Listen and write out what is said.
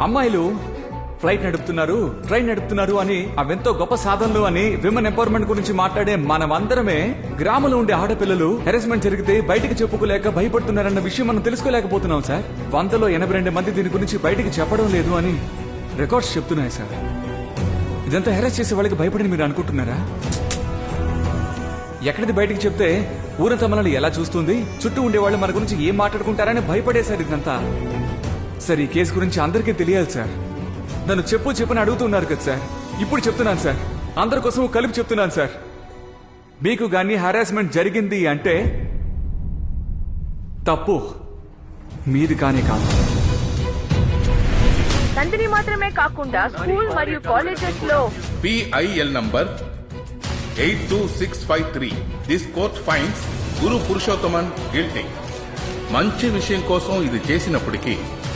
అమ్మాయిలు ఫ్లైట్ నడుపుతున్నారు ట్రైన్ నడుపుతున్నారు అని అవెంతో గొప్ప సాధనలు అని విమెన్ ఎంపవర్మెంట్ గురించి మాట్లాడే మనమందరమే గ్రామంలో ఉండే ఆడపిల్లలు హెరాస్మెంట్ జరిగితే బయటికి చెప్పుకోలేక భయపడుతున్నారన్న విషయం మనం తెలుసుకోలేకపోతున్నాం సార్. వందలో ఎనభై రెండు మంది దీని గురించి బయటికి చెప్పడం లేదు అని రికార్డ్స్ చెప్తున్నాయి సార్. ఇదంతా హెరాస్ చేసే వాళ్ళకి భయపడని మీరు అనుకుంటున్నారా? ఎక్కడిది బయటికి చెప్తే ఊరంతా మనల్ని ఎలా చూస్తుంది? చుట్టూ ఉండేవాళ్ళు మన గురించి ఏం మాట్లాడుకుంటారని భయపడేశారు ఇదంతా. సార్ ఈ కేసు గురించి అందరికీ తెలియాలి సార్. నన్ను చెప్పు చెప్పని అడుగుతున్నారు కదా సార్. ఇప్పుడు చెప్తున్నాను సార్. అందరి కోసం కలిపి చెప్తున్నాను సార్. మీకు గాని హరాస్మెంట్ జరిగింది అంటే తప్పు. మీది కానీ కాదు. నందిని మాత్రమే కాకుండా స్కూల్ మరియు కాలేజెస్లో PIL number eight two six five three this court fines Guru Purushothaman guilty మంచి విషయం కోసం ఇది చేసినప్పటికీ